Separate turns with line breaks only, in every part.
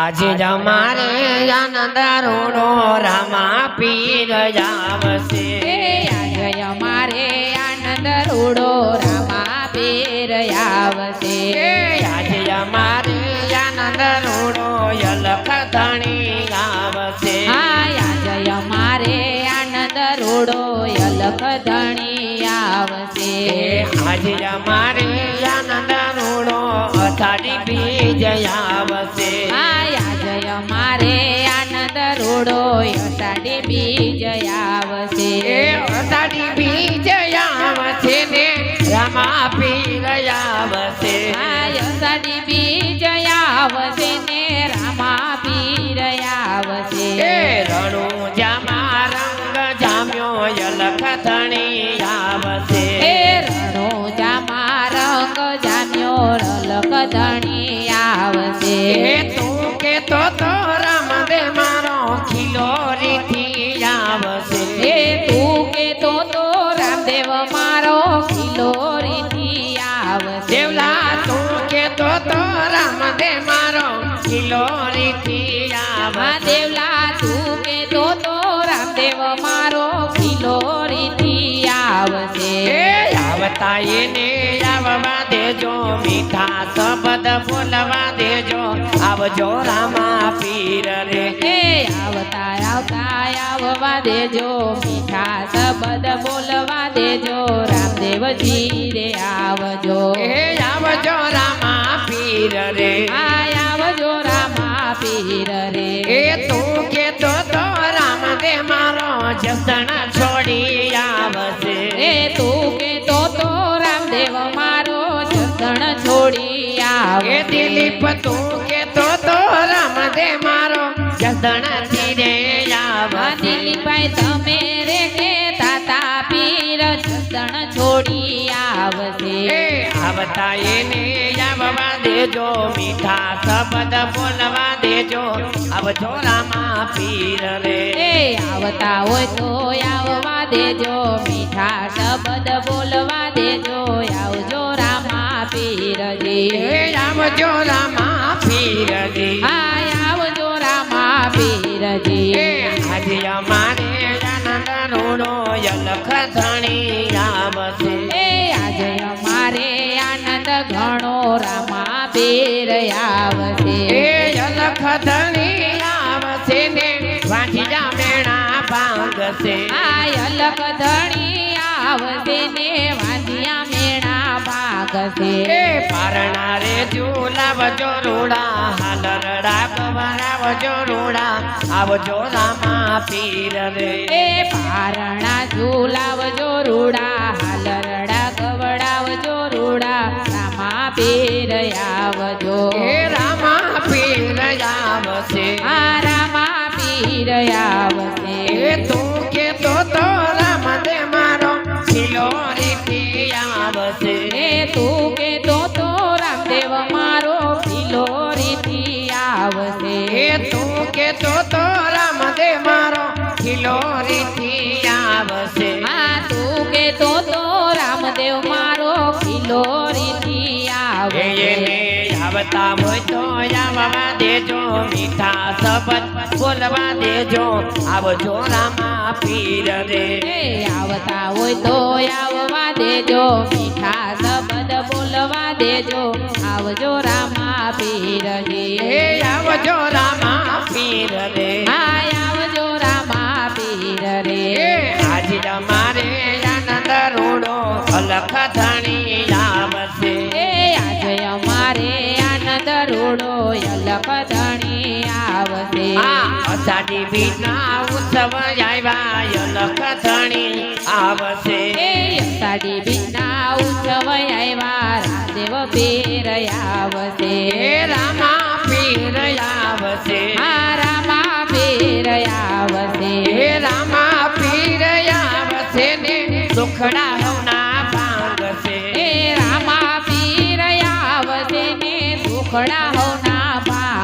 આજે જ અમારે આનંદ રૂણો રામા પીર આવશે
આજ અમારે આનંદ રૂડો રામા પીર આવશે
આજ અમારે આનંદ રૂડો યલખ ધણી આવશે
આજ અમારે આનંદ રૂડો અલખ ધણી આવશે.
આજ આજે અમારે આનંદ રૂડો અથાડી બીજ આવશે.
આનંદ રૂડો અષાઢી બીજ આવશે
એ અષાઢી બીજ આવશે ને રામા પીર આવશે
હા અષાઢી બીજ આવશે ને રામા પીર આવશે
એ રણુ જામા રંગ જામ્યો યલખ ધણી આવશે
એ રણો જામા રંગ જામ્યો રલક ધણી આવશે
એ તું કે તો
રામદેવ મારો ખિલોરીથી આવશે
દેવલા તું કે તો તો રામદે મારો ખીલો રીથી
હા
આવશે
દેવલા તું કે તો તો રામદેવ મારો ખિલોરીથી આવશે
એ આવતા એને આવવા દેજો મીઠા શબ્દ બોલવા દેજો. આવજો રામા પીર રે.
એ આવતા આવતા આવવા દેજો મીઠા શબ્દ બોલવા દેજો રામદેવજી રે આવજો.
એ આવજો રામા પીર રે.
આ આવજો રામા પીર રે.
એ તું કે તો તો રામ દે મારો જસણ છોડી આવશે.
એ તું કે તો
એ
આવે
દિલીપ તું કે તો તો રામ દે મારો જસણ ધીરે આવશે
દિલીપભાઈ તમે રે કે તાતા પીર જસણ છોડી
એ
આવશે
આવતા એને આવવા દેજો મીઠા શબ્દ બોલવા દેજો આવજો રામા પીર રે
એ આવતા હોય તો આવવા દેજો મીઠા શબ્દ બોલવા દેજો આવજો રામા પીરજી
એ આવજો રામા પીર રે
આ આવજો રામા
એ
પીરજી
આજે અમારે આનંદ રૂડો યલખ ધણી આવશે
એ આજે અમારે આનંદ ઘણો રામા પીર આવશે.
એ યલખ ધણી આવશે ને વાંચીજા મેણા ભાંગશે.
આ અલગ ધણી આવશે ને વાંધિયા મેળા ભાગશે
એ પારણા રે ઝૂલાવજો રૂડા હાલરડા કવરાવજો રૂડા આવજો રામા પીર રે.
એ પારણા ઝૂલાવજો રૂડા હાલરડા ગવડાવજો રૂડા રામા પીર આવજો.
એ રામા પીર આવશે.
આ રામા પીર આવશે.
તું કે તો તો રામ દે મારો ખીલો આવશે
તું કે તો તો રામદેવ મારો ફિલોરીથી આવશે.
એ તું કે તો તો રામદેવ મારો પીલો રીતિ આવશે.
આ તું કે તો તો
આવવા દેજો મીઠા શબ્દ બોલવા દેજો. આવજો રામા પીર રે.
એ આવતા હોય તો આવવા દેજો મીઠા શબ્દ બોલવા દેજો. આવજો રામા પીરજી
એ આવજો રામા પીર રે.
આ આવજો રામા પીર રે.
એ આજે અમારે અલખ ધણી આવશે. અષાઢી બીજના ઉત્સવ આવ્યા અલખ ધણી આવશે.
અષાઢી બીજના ઉત્સવ આવ્યા રામદેવ પીર આવશે.
રામા પીર આવશે.
આ રામા પીર આવશે.
રામા પીર આવશે ને સુખડા હવના ભાંગશે.
રામા પીર આવશે ને સુખડા હોના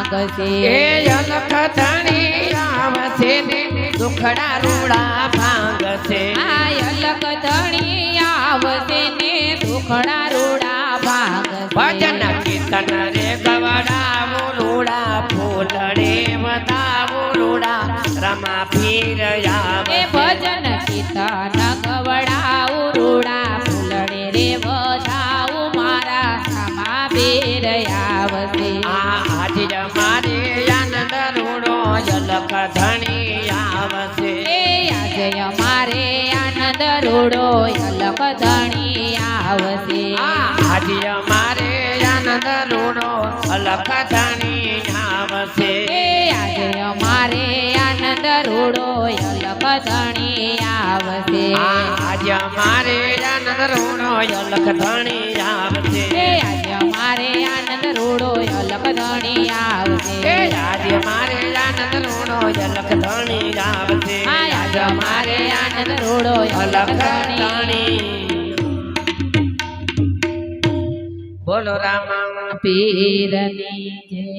ભાગશે
એ અલખ ધણી આવશે ને દુખડા રૂડા ભાંગશે
આ અલગ ધણી આવશે ને દુખડા રૂડા
ભજન કીર્તન રે ગવડાવું રૂડા ફૂલડે રમા ફીર
એ ભજન કીર્તન ગવડાવું રૂડા ફૂલડે રે વધાવું મારા સમા
આ આજ આનંદ રૂડો અલખ ધણી આવશે
આજે અમારે આનંદ રૂડો અલગ ધણી આવશે
આજે અમારે આનંદ રૂડો અલખ ધણી આવશે
આજે અમારે આનંદ રૂડો અલગ ધણી આવશે
આજે અમારે આનંદ રૂડો અલખ ધણી આવશે.
આનંદ રૂડો ધણી આવશે
આજે મારે આનંદ રૂડો ધણી આવશે
આજે અમારે આનંદ રૂડો
ધણી બોલો રામા.
પીરની જય